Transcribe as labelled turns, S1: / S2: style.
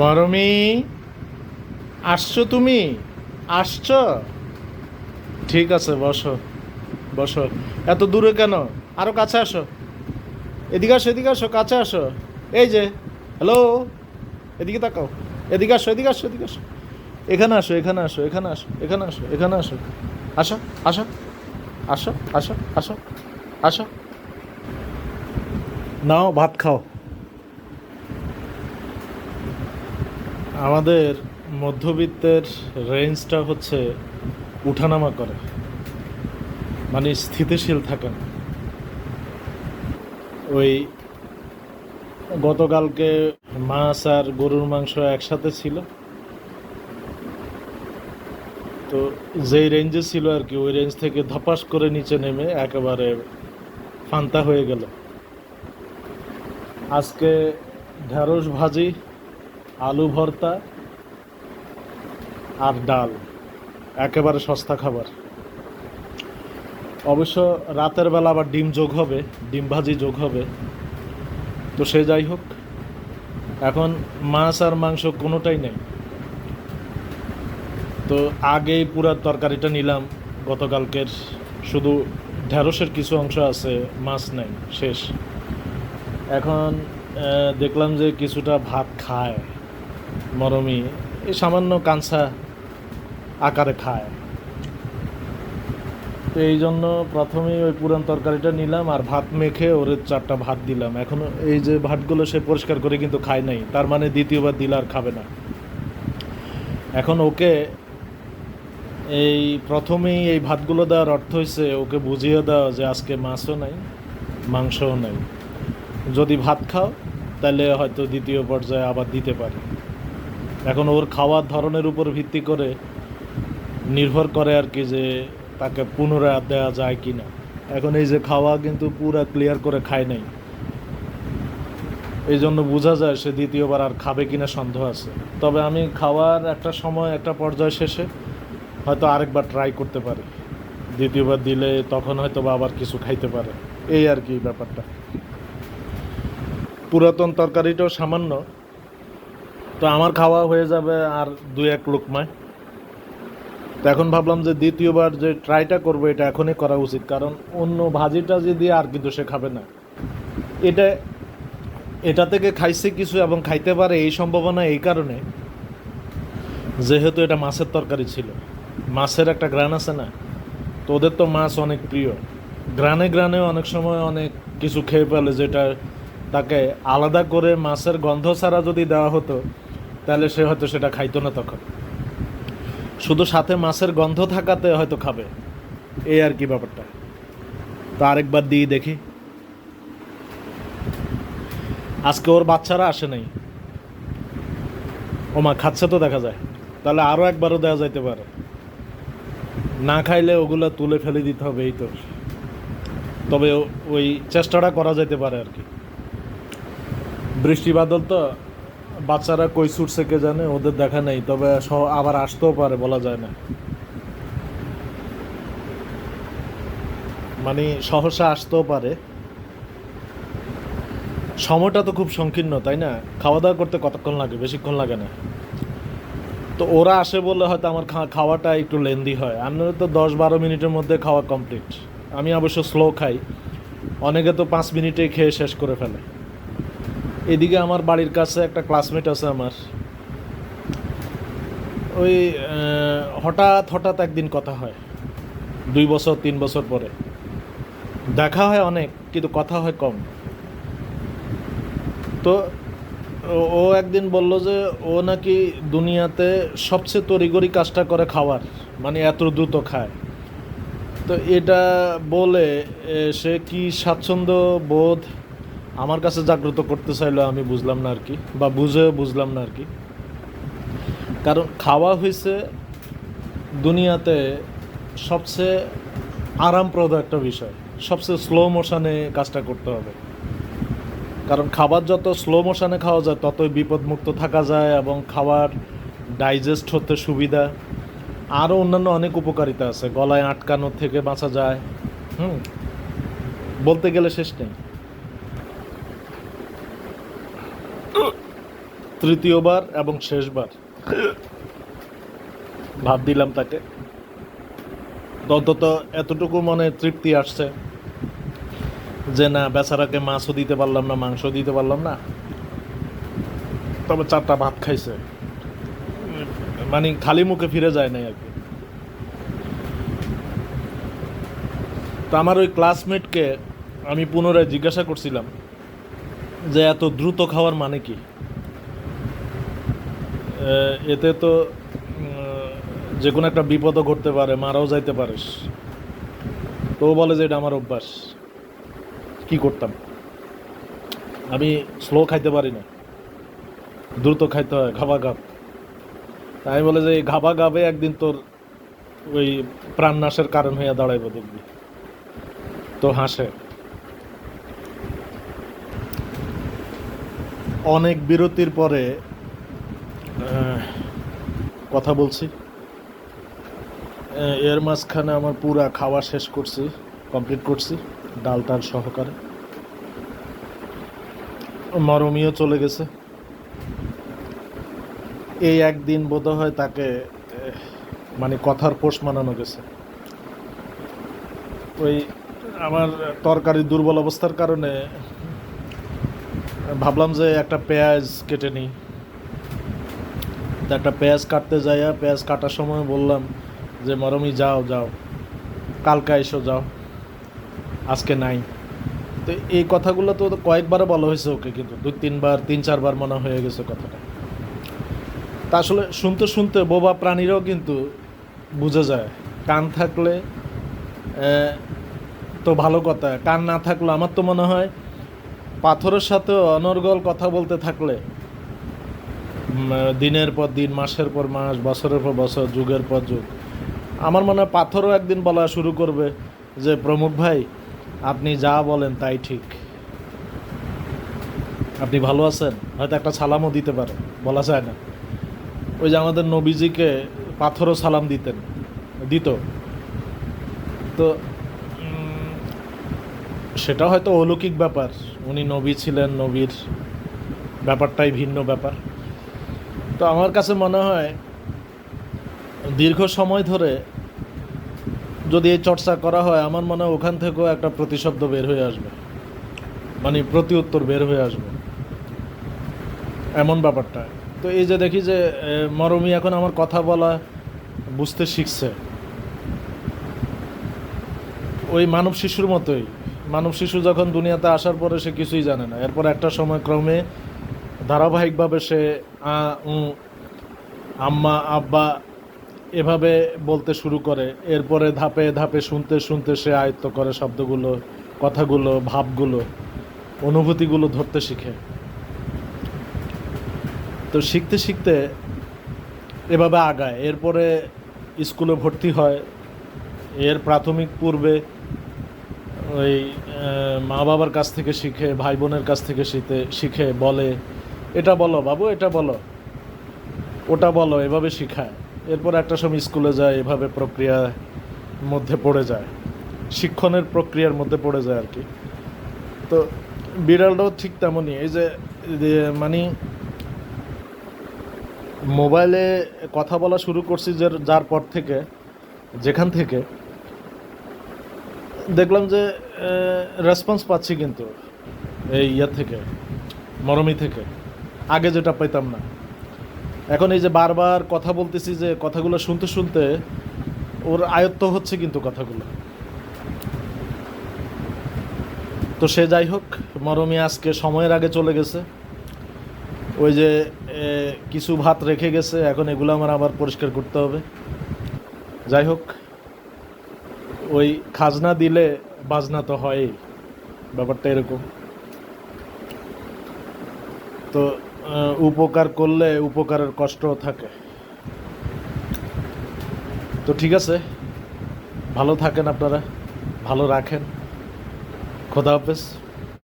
S1: মরমি, আসছো তুমি? আসছ? ঠিক আছে, বসো বসো। এত দূরে কেন? আরও কাছে আসো। এদিকে আসো এদিকে আসো, কাছে আসো। এই যে, হ্যালো? এদিকে তাকাও। এদিকে আসো এদিকে আসো এদিকে আসো। এখানে আসো এখানে আসো এখানে আসো এখানে আসো এখানে আসো। আসো আসো আসো আসো আসো আসো। নাও, ভাত খাও। আমাদের মধ্যবিত্তের রেঞ্জটা হচ্ছে উঠানামা করে। মানে স্থিতিশীল থাকে। না ওই গতকালকে মাছ আর গরুর মাংস একসাথে ছিল। তো যেই রেঞ্জে ছিল আর কি, ওই রেঞ্জ থেকে ধপাস করে নিচে নেমে একেবারে ফান্তা হয়ে গেল। আজকে ঢ্যাঁড়স ভাজি আলু ভর্তা আর ডাল, একেবারে সস্তা খাবার। অবশ্য রাতের বেলা আবার ডিম যোগ হবে, ডিম ভাজি যোগ হবে। তো সে যাই হোক, এখন মাছ আর মাংস কোনোটাই নেই। তো আগেই পুরো তরকারিটা নিলাম, গতকালকের শুধু ঢেঁড়সের কিছু অংশ আছে, মাছ নেই, শেষ। এখন দেখলাম যে কিছুটা ভাত খায়। মরমি এই সামান্য কাঁচা আকারে খায়। তো এই জন্য প্রথমেই ওই পুরান তরকারিটা নিলাম আর ভাত মেখে ওর চারটা ভাত দিলাম। এখন এই যে ভাতগুলো সে পরিষ্কার করে কিন্তু খায় নাই, তার মানে দ্বিতীয়বার দিলে আর খাবে না। এখন ওকে এই প্রথমেই এই ভাতগুলো দেওয়ার অর্থ হয়েছে ওকে বুঝিয়ে দেওয়া যে আজকে মাছও নাই, মাংসও নাই। যদি ভাত খাও, তাহলে হয়তো দ্বিতীয় পর্যায়ে আবার দিতে পারি। এখন ওর খাওয়ার ধরনের উপর ভিত্তি করে নির্ভর করে আর কি যে তাকে পুনরায় দেওয়া যায় কি না এখন এই যে খাওয়া কিন্তু পুরো ক্লিয়ার করে খায় নাই। এই জন্য বোঝা যায় সে দ্বিতীয়বার আর খাবে কিনা সন্দেহ আছে। তবে আমি খাওয়ার একটা সময়, একটা পর্যায় শেষে হয়তো আরেকবার ট্রাই করতে পারি। দ্বিতীয়বার দিলে তখন হয়তো বা আবার কিছু খাইতে পারে। এই আর কি ব্যাপারটা। পুরাতন তরকারিটাও সামান্য তো আমার খাওয়া হয়ে যাবে আর দুই এক লোকমায়। তো এখন ভাবলাম যে দ্বিতীয়বার যে ট্রাইটা করব, এটা এখনই করা উচিত। কারণ অন্য ভাজি টাজি দিয়ে আর কিন্তু সে খাবে না। এটা এটা থেকে খাইছে কিছু এবং খাইতে পারে এই সম্ভাবনা এই কারণে, যেহেতু এটা মাছের তরকারি ছিল। মাছের একটা গ্রান আছে না, তো ওদের তো মাছ অনেক প্রিয়। গ্রানে গ্রানে অনেক সময় অনেক কিছু খেয়ে ফেলে, যেটা তাকে আলাদা করে মাছের গন্ধ ছাড়া যদি দেওয়া হতো তাহলে সে হয়তো সেটা খাইতো না তখন। শুধু সাথে মাছের গন্ধ থাকাতে হয়তো খাবে। এই আর কি ব্যাপারটা। তো আরেকবার দিয়ে দেখি। আজকে ওর বাচ্চারা আসে নাই। ও মা, খাচ্ছে তো দেখা যায়। তাহলে আরও একবারও দেওয়া যাইতে পারে। না খাইলে ওগুলো তুলে ফেলে দিতে হবে, এই তো। তবে ওই চেষ্টাটা করা যেতে পারে আর কি। বৃষ্টি বাদল তো বাচ্চারা কই ছুটছে কে জানে, ওদের দেখা নেই, তবে আবার আসতেও পারে, বলা যায় না। মানে সহসা আসতেও পারে। সময়টা তো খুব সংকীর্ণ, তাই না? খাওয়া দাওয়া করতে কতক্ষণ লাগে? বেশিক্ষণ লাগে না। তো ওরা আসে বলে হয়তো আমার খাওয়াটা একটু লেন্দি হয়। আমি তো দশ বারো মিনিটের মধ্যে খাওয়া কমপ্লিট। আমি অবশ্য স্লো খাই। অনেকে তো পাঁচ মিনিটেই খেয়ে শেষ করে ফেলে। এদিকে আমার বাড়ির কাছে একটা ক্লাসমেট আছে আমার। ওই হঠাৎ হঠাৎ একদিন কথা হয়। দুই বছর, তিন বছর পরে। দেখা হয় অনেক, কিন্তু কথা হয় কম। তো ও- একদিন বলল যে, ও নাকি দুনিয়াতে সবচেয়ে তড়িগড়ি কাজটা করে খাওয়ার মানে এত দ্রুত খায়। তো এটা বলে সে কি স্বাচ্ছন্দ্য বোধ আমার কাছে জাগ্রত করতে চাইলো আমি বুঝলাম না আর কি, বা বুঝেও বুঝলাম না আর কি। কারণ খাওয়া হয়েছে দুনিয়াতে সবচেয়ে আরামপ্রদ একটা বিষয়, সবচেয়ে স্লো মোশনে কাজটা করতে হবে। কারণ খাবার যত স্লো মোশনে খাওয়া যায়, ততই বিপদমুক্ত থাকা যায় এবং খাবার ডাইজেস্ট হতে সুবিধা। আরও অন্যান্য অনেক উপকারিতা আছে, গলায় আটকানোর থেকে বাঁচা যায়, হুম? বলতে গেলে শেষ নেই। তৃতীয়বার এবং শেষবার। ভাব দিলাম তাকে। অন্তত এতটুকু মনে তৃপ্তি আসছে যে না, বেচারাকে মাছও দিতে পারলাম না মাংস দিতে পারলাম না। তবে চারটা ভাত খাইছে। মানে খালি মুখে ফিরে যায় নাই আর কি। তো আমার ওই ক্লাসমেটকে আমি পুনরায় জিজ্ঞাসা করছিলাম যে, এত দ্রুত খাওয়ার মানে কি? এতে তো যে কোনো একটা বিপদও ঘটতে পারে, মারাও যাইতে পারিস তো বলে যে এটা আমার অভ্যাস। কি করতাম? আমি স্লো খাইতে পারি না। দ্রুত খাইতে হয়, ঘাবা ঘাব। তাই বলে যে ঘাবা গাবে একদিন তোর ওই প্রাণনাশের কারণ হইয়া দাঁড়াইব দেখবি। তো হাসে। অনেক বিরতির পরে কথা বলছি। এর মাঝখানে আমার পুরা খাওয়া শেষ করছি কমপ্লিট করছি, ডাল টাল সহকারে। মরমিও চলে গেছে। এই একদিন বোধ হয় তাকে মানে কথার পোষ মানানো গেছে। ওই আমার তরকারি দুর্বল অবস্থার কারণে ভাবলাম যে একটা পেঁয়াজ কেটে নিই। তো একটা পেঁয়াজ কাটতে যাইয়া পেঁয়াজ কাটার সময় বললাম যে, মরমি, যাও যাও। কালকে এসো যাও। আজকে নাই। তো এই কথাগুলো তো কয়েকবার বলা হয়েছে ওকে, কিন্তু দুই, তিনবার, তিন, চারবার মনে হয়ে গেছে কথাটা। তা আসলে শুনতে শুনতে বোবা প্রাণীরাও কিন্তু বুঝে যায়। কান থাকলে তো ভালো কথা। কান না থাকলে আমার তো মনে হয় পাথরের সাথে অনর্গল কথা বলতে থাকলে দিনের পর দিন, মাসের পর মাস, বছরের পর বছর, যুগের পর যুগ। আমার মনে হয় পাথরও একদিন বলা শুরু করবে যে, প্রমুখ ভাই, আপনি যা বলেন তাই ঠিক। আপনি ভালো আছেন? হয়তো একটা সালামও দিতে পারে, বলা যায় না। ওই যে আমাদের নবীজিকে পাথরও সালাম দিতেন, দিত। তো সেটা হয়তো অলৌকিক ব্যাপার। উনি নবী ছিলেন, নবীর ব্যাপারটাই ভিন্ন ব্যাপার। তো আমার কাছে মনে হয় দীর্ঘ সময় ধরে যদি এই চর্চা করা হয়, আমার মনে হয় ওখান থেকেও একটা প্রতিশব্দ বের হয়ে আসবে। মানে প্রতি উত্তর বের হয়ে আসবে। এমন ব্যাপারটা। তো এই যে দেখি যে মরমি এখন আমার কথা বলা বুঝতে শিখছে। ওই মানব শিশুর মতোই। মানব শিশু যখন দুনিয়াতে আসার পরে সে কিছুই জানে না। এরপর একটা সময় ক্রমে ধারাবাহিকভাবে সে আম্মা, আব্বা এভাবে বলতে শুরু করে। এরপরে ধাপে ধাপে শুনতে শুনতে সে আয়ত্ত করে শব্দগুলো, কথাগুলো, ভাবগুলো, অনুভূতিগুলো ধরতে শিখে। তো শিখতে শিখতে এভাবে আগায়। এরপরে স্কুলে ভর্তি হয়। এর প্রাথমিক পূর্বে ওই মা বাবার কাছ থেকে শিখে ভাই বোনের কাছ থেকে শিখে শিখে, বলে এটা বলো বাবু, এটা বলো। ওটা বলো, এভাবে শিখায়। এরপর একটা সময় স্কুলে যায়, এভাবে প্রক্রিয়ার মধ্যে পড়ে যায়। শিক্ষণের প্রক্রিয়ার মধ্যে পড়ে যায় আর কি। তো বিড়ালটাও ঠিক তেমনই। এই যে মানে মোবাইলে কথা বলা শুরু করছি যে, যার পর থেকে, যেখান থেকে, দেখলাম যে রেসপন্স পাচ্ছি কিন্তু, এই ইয়ে থেকে, মরমি থেকে। আগে যেটা পেতাম না। এখন এই যে বারবার কথা বলতেছি যে কথাগুলো শুনতে শুনতে ওর আয়ত্ত হচ্ছে কিন্তু কথাগুলো। তো সে যাই হোক, মরমি আজকে সময়ের আগে চলে গেছে। ওই যে কিছু ভাত রেখে গেছে, এখন এগুলো আমার আবার পরিষ্কার করতে হবে। যাই হোক, ওই খাজনা দিলে বাজনা তো হয়ই, ব্যাপারটা এরকম। তো উপকার করলে উপকারের কষ্টও থাকে। তো ঠিক আছে, ভালো থাকেন আপনারা, ভালো রাখেন। খোদা হাফেজ।